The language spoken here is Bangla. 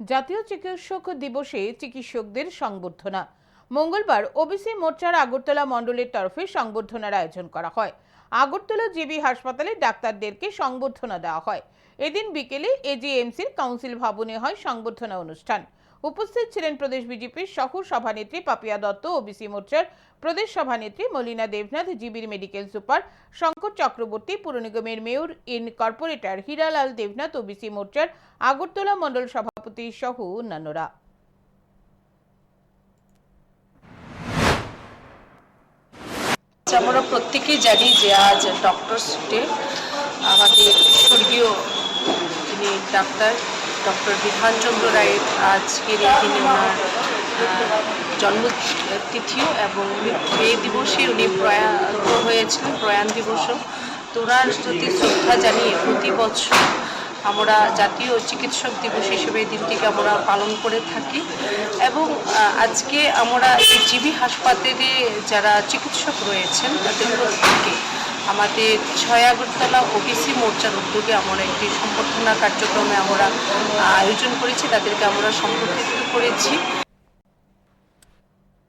জাতীয় চিকিৎসক দিবসে চিকিৎসকদের সংবর্ধনা। মঙ্গলবার ওবিসি মোর্চার আগরতলা মণ্ডলের তরফে সংবর্ধনার আয়োজন করা হয়। আগরতলা জিবি হাসপাতালে ডাক্তারদেরকে সংবর্ধনা দেওয়া হয়। এদিন বিকেলে এজিএমসির কাউন্সিল ভবনে হয় সংবর্ধনা অনুষ্ঠান। উপস্থিত ছিলেন প্রদেশ বিজেপির সহ সভানেত্রী পাপিয়া দত্ত, ওবিসি মোর্চার প্রদেশ সভানেত্রী মলিনা দেবনাথ, জিবির মেডিকেল সুপার শঙ্কর চক্রবর্তী, পুর নিগমের mayor in corporator Hiralal Debnath, OBC মোর্চার আগরতলা মণ্ডল সভাপতি সহ অন্যান্যরা আমরা প্রত্যেকেই জানি যে আজ ডক্টরস ডে আমাদের স্বর্গীয় যিনি ডাক্তার ডক্টর বিধানচন্দ্র রায়ের আজকের এই দিনে ওনার জন্মতিথিও এবং এই দিবসে উনি প্রয়াত হয়েছিলেন, প্রয়াণ দিবসও। তো ওনার প্রতি শ্রদ্ধা জানিয়ে প্রতি বছর আমরা জাতীয় চিকিৎসক দিবস হিসেবে দিনটিকে আমরা পালন করে থাকি এবং আজকে আমরা এই জিবি হাসপাতালে যারা চিকিৎসক রয়েছেন তাদের প্রত্যেকে আমাদের ছয় আগরতলা ওবিসি মোর্চার উদ্যোগে আমরা একটি সম্বর্ধনা কার্যক্রমে আমরা আয়োজন করেছি। তাদেরকে আমরা সম্পর্কিত করেছি।